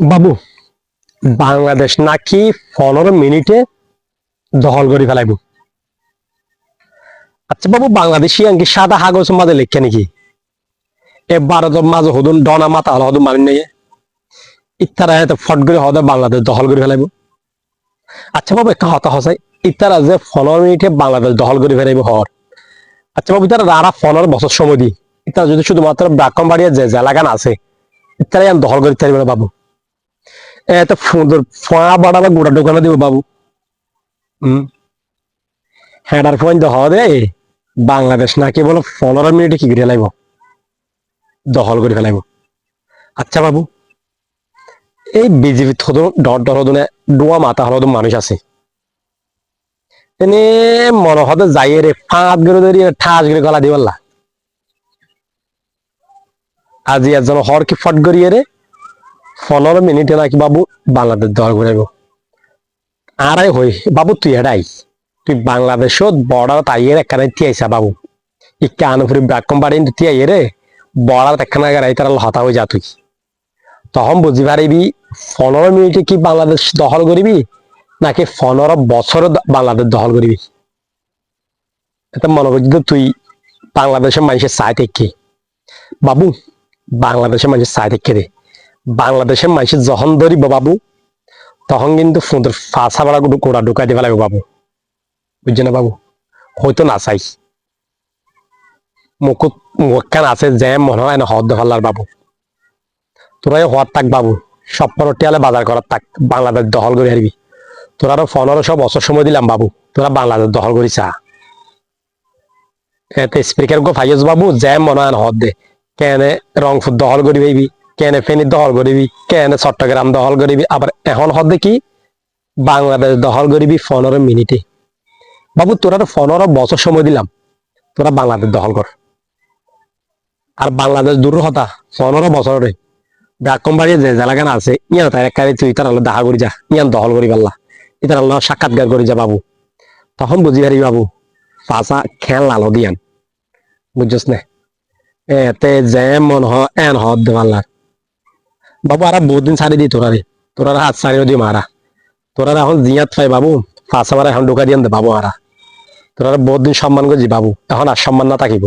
বাবু বাংলাদেশ নাকি পনেরো মিনিটে দখল করে ফেলাইব? আচ্ছা বাবু বাংলাদেশি আঙ্কি সাদা কাগজ মাঝে লেখে নাকি? এ ভারতের মাঝে হদুন ডনা মাথা হল হদুন মানি নিয়ে ইত্যারা এত ফট করে হদে বাংলাদেশ দখল করে ফেলাইব। আচ্ছা বাবু একটা হতা হসাই ইত্যারা যে পনেরো মিনিটে বাংলাদেশ দখল করে ফেলাইব হর আচ্ছা বাবু তারা রারা পনেরো বছর সময় দি ইত্যারা যদি শুধুমাত্র ব্রাকম বাড়িয়ে যে জেলাগান আছে ইত্যারা দখল করে থাকবে না বাবু। এত সুন্দর ফোঁয়া বাড়াবে গোটা দোকানে দিব বাবু। হম? হ্যাডার ফোন দহ দে। বাংলাদেশ নাকি বলো, পনেরো মিনিটে কি করে ফেলাইব? দখল করে ফেলাইব। আচ্ছা বাবু, এই বিজেপি ডর ডর হদনে ডোয়া মাথা হলো মানুষ আছে। এনে মনে হতে যাই রে, ফাঁদ করে ধরি ঠাস করে গলা দিবাল্লা। আজি একজন হর কি ফট করিয়ে রে পনেরো মিনিটে নাকি বাবু বাংলাদেশ দল ঘুরাইব আড়াই হই, বাবু তুই এটাই। তুই বাংলাদেশত বর্ডার তাইয়ের একখানে তিয়াইছা বাবু। ইকা আনুপুরি ব্রাকম বাড়ি তিয়াইয়ে রে বর্ডার একখানে গাড়াই তারা হতা হয়ে যা তুই। তখন বুঝি পারিবি, পনেরো মিনিটে কি বাংলাদেশ দখল করিবি, নাকি পনেরো বছর বাংলাদেশ দখল করিবি? এটা মনে করছি তুই, বাংলাদেশের মানুষের চাই থেকে বাবু, বাংলাদেশের মানুষের চাই থেকে রে? বাংলাদেশের মানুষ যখন ধরিব বাবু, তখন কিন্তু সুন্দর ফাঁসা বাড়া গোড়া ঢুকাই দিবা লাগবে বাবু। বুঝছে না বাবু? হয়তো না চাই। মুখ মুখান আছে যে মনে হয় না হদ হল্লার বাবু। তোরা হওয়ার থাক বাবু। সব পরটিয়ালে বাজার করার থাক বাংলাদেশ দখল করে হারবি। তোরা আরও পনেরোশো বছর সময় দিলাম বাবু। তোরা বাংলাদেশ দখল করি চা এতে স্পিকার গো ফাইজ বাবু, যে মনে হয় না হদ দে। কেনে রংপুর দখল করি ভাইবি। কেনে ফেনী দখল করিবি কেনে চট্টগ্রাম দখল করিবি আবার এখন হদে কি বাংলাদেশ দখল করিবি পনেরো মিনিটে। বাবু, তোরা পনেরো বছর সময় দিলাম, তোরা বাংলাদেশ দখল কর। আর বাংলাদেশ দূর হতা পনেরো বছরে ডাকম বাড়িয়ে যে জেলাগান আছে, ইয়ান তার একারে তুই তার আলো দেখা করি যা, ইয়ান দখল করি পাল্লা ইতার আল্লাহ সাক্ষাৎকার করি যা বাবু। তখন বুঝি পারি বাবু পাশা খেল লালো দিয়ান বুঝছস না? এতে যে মন হ, এন হদ দেওয়াল্লার বাবু, আর বহুত দিন সারি দি, তোরা রে। তোরা হাত সারিও দি, মারা। তোরা এখন জিয়াত পাই, বাবু। ফাঁসা মারা এখন ঢুকা দিয়ে বাবু, আরা। বহুত দিন সম্মান করছি বাবু। এখন আর সম্মান না থাকিব।